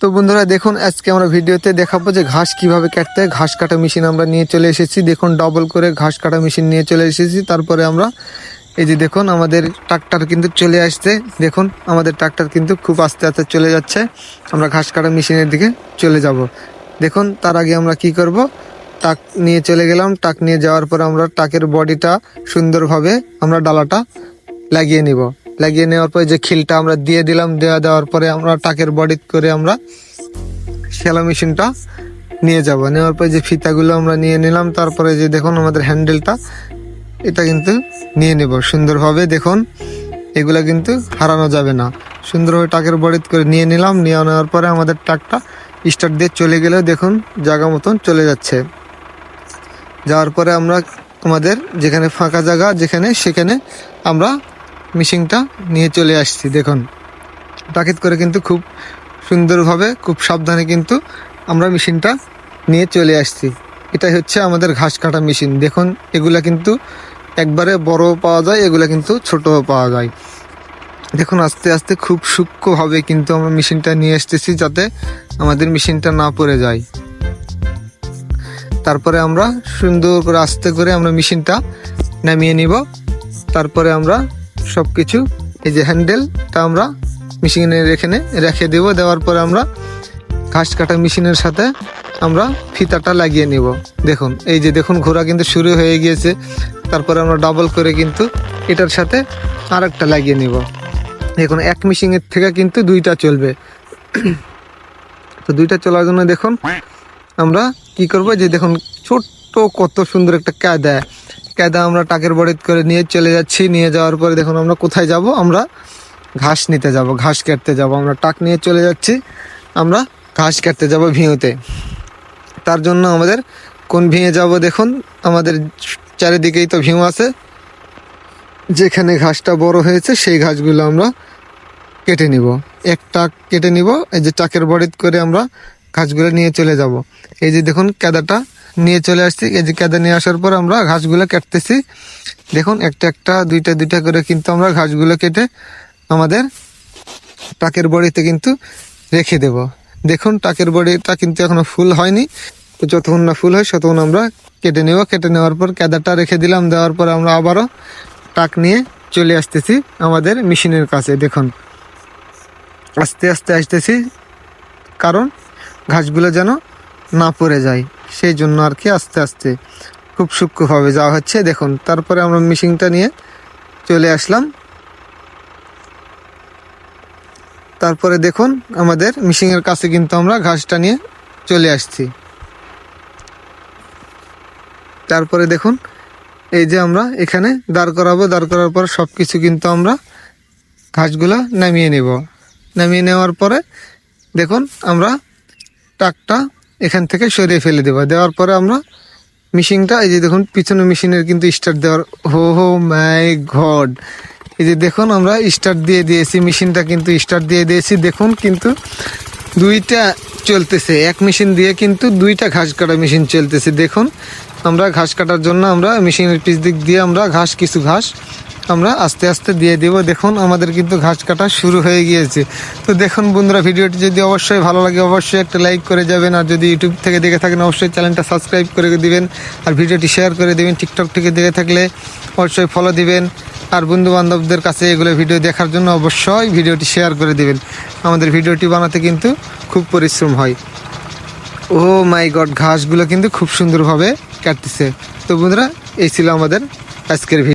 তো বন্ধুরা, দেখুন, আজকে আমরা ভিডিওতে দেখাবো যে ঘাস কীভাবে কাটতে হয়। ঘাস কাটা মেশিন আমরা নিয়ে চলে এসেছি। দেখুন ডবল করে ঘাস কাটা মেশিন নিয়ে চলে এসেছি। তারপরে আমরা, এই যে দেখুন, আমাদের ট্রাক্টর কিন্তু চলে আসছে। দেখুন, আমাদের ট্রাক্টর কিন্তু খুব আস্তে আস্তে চলে যাচ্ছে। আমরা ঘাস কাটা মেশিনের দিকে চলে যাব। দেখুন, তার আগে আমরা কি করব? টাক নিয়ে চলে গেলাম। টাক নিয়ে যাওয়ার পর আমরা টাকের বডিটা সুন্দরভাবে, আমরা ডালাটা লাগিয়ে নিব। লাগিয়ে নেওয়ার পরে যে খিলটা আমরা দিয়ে দিলাম দেওয়া দেওয়ার পরে আমরা টাকের বডি করে আমরা শ্যালো মেশিনটা নিয়ে যাব। নেওয়ার পরে যে ফিতাগুলো আমরা নিয়ে নিলাম, তারপরে যে দেখুন আমাদের হ্যান্ডেলটা, এটা কিন্তু নিয়ে নেব। সুন্দরভাবে দেখুন, এগুলো কিন্তু হারানো যাবে না। সুন্দরভাবে টাকের বডিত করে নিয়ে নিলাম, নিয়ে নেওয়ার পরে আমাদের টাকটা স্টার্ট দিয়ে চলে গেলেও দেখুন জায়গা মতন চলে যাচ্ছে। যাওয়ার পরে আমরা আমাদের যেখানে ফাঁকা জায়গা যেখানে, সেখানে আমরা মিশিংটা নিয়ে চলে আসছি, দেখুন। তাকিদ করে কিন্তু খুব সুন্দরভাবে, খুব সাবধানে কিন্তু আমরা মেশিনটা নিয়ে চলে আসছি। এটাই হচ্ছে আমাদের ঘাস কাটা মেশিন। দেখুন, এগুলা কিন্তু একবারে বড় পাওয়া যায়, এগুলা কিন্তু ছোটও পাওয়া যায়। দেখুন, আস্তে আস্তে খুব সূক্ষ্মভাবে কিন্তু আমরা মেশিনটা নিয়ে আসতেছি যাতে আমাদের মেশিনটা না পড়ে যায়। তারপরে আমরা সুন্দর করে আস্তে করে আমরা মেশিনটা নামিয়ে নিব। তারপরে আমরা সব কিছু এই যে হ্যান্ডেলটা আমরা মেশিনের এখানে রেখে দেব। দেওয়ার পরে আমরা ঘাস কাটা মেশিনের সাথে আমরা ফিতাটা লাগিয়ে নিব। দেখুন, এই যে দেখুন, ঘোড়া কিন্তু শুরু হয়ে গিয়েছে। তারপরে আমরা ডাবল করে কিন্তু এটার সাথে আর একটা লাগিয়ে নিব। দেখুন, এক মেশিনের থেকে কিন্তু দুইটা চলবে। তো দুইটা চলার জন্য দেখুন, আমরা কি করব? যে দেখুন, ছোট্ট কত সুন্দর একটা কায়দা। কায়দা আমরা টাকের বড়িত করে নিয়ে চলে যাচ্ছি। নিয়ে যাওয়ার পরে দেখুন আমরা কোথায় যাব? আমরা ঘাস নিতে যাব, ঘাস কাটতে যাব। আমরা টাক নিয়ে চলে যাচ্ছি। আমরা ঘাস কাটতে যাব ভিউতে। তার জন্য আমাদের কোন ভিঁয়ে যাব দেখুন। আমাদের চারিদিকেই তো ভিউ আছে। যেখানে ঘাসটা বড় হয়েছে, সেই ঘাসগুলো আমরা কেটে নিব। এক টাক কেটে নিব। এই যে টাকের বড়িত করে আমরা ঘাসগুলো নিয়ে চলে যাব। এই যে দেখুন, কেদাটা নিয়ে চলে আসছি। এই যে কেদা নিয়ে আসার পর আমরা ঘাসগুলো কাটতেছি। দেখুন, একটা একটা, দুইটা দুইটা করে কিন্তু আমরা ঘাসগুলো কেটে আমাদের টাকের বড়িতে কিন্তু রেখে দেব। দেখুন, টাকের বড়িটা কিন্তু এখনও ফুল হয়নি। তো যতক্ষণ না ফুল হয়, ততক্ষণ আমরা কেটে নেব। কেটে নেওয়ার পর কেদাটা রেখে দিলাম। দেওয়ার পর আমরা আবারও টাক নিয়ে চলে আসতেছি আমাদের মেশিনের কাছে। দেখুন, আস্তে আস্তে আসতেছি, কারণ ঘাসগুলো যেন না পড়ে যায়। সেই জন্য আর কি আস্তে আস্তে খুব সূক্ষ্মভাবে যাওয়া হচ্ছে। দেখুন, তারপরে আমরা মেশিনটা নিয়ে চলে আসলাম। তারপরে দেখুন, আমাদের মিশিংয়ের কাছে কিন্তু আমরা ঘাসটা নিয়ে চলে আসছি। তারপরে দেখুন, এই যে আমরা এখানে দাঁড় করাবো। দাঁড় করার পর সব কিছু কিন্তু আমরা ঘাসগুলো নামিয়ে নেব। নামিয়ে নেওয়ার পরে দেখুন, আমরা টাকটা এখান থেকে সরিয়ে ফেলে দেবো। দেওয়ার পরে আমরা মেশিনটা, এই যে দেখুন, পিছনে মেশিনের কিন্তু স্টার্ট দেওয়ার, হো হো, মাই ঘড এই যে দেখুন, আমরা স্টার্ট দিয়ে দিয়েছি, মেশিনটা কিন্তু স্টার্ট দিয়ে দিয়েছি। দেখুন কিন্তু দুইটা চলতেছে। এক মেশিন দিয়ে কিন্তু দুইটা ঘাস কাটা মেশিন চলতেছে। দেখুন, আমরা ঘাস কাটার জন্য আমরা মেশিনের পিছ দিক দিয়ে আমরা ঘাস, কিছু ঘাস আমরা আস্তে আস্তে দিয়ে দেব। দেখুন, আমাদের কিন্তু ঘাস কাটা শুরু হয়ে গিয়েছে। তো দেখুন বন্ধুরা, ভিডিওটি যদি অবশ্যই ভালো লাগে, অবশ্যই একটা লাইক করে যাবেন। আর যদি ইউটিউব থেকে দেখে থাকেন, অবশ্যই চ্যানেলটা সাবস্ক্রাইব করে দিবেন। আর ভিডিওটি শেয়ার করে দিবেন, টিকটক থেকে দেখে থাকলে অবশ্যই ফলো দিবেন। আর বন্ধু বান্ধবদের কাছে এগুলো ভিডিও দেখার জন্য অবশ্যই ভিডিওটি শেয়ার করে দেবেন। আমাদের ভিডিওটি বানাতে কিন্তু খুব পরিশ্রম হয়। ও মাই গড, ঘাসগুলো কিন্তু খুব সুন্দরভাবে কাটতেছে। তো বন্ধুরা, এই ছিল আমাদের আজকের ভিডিও।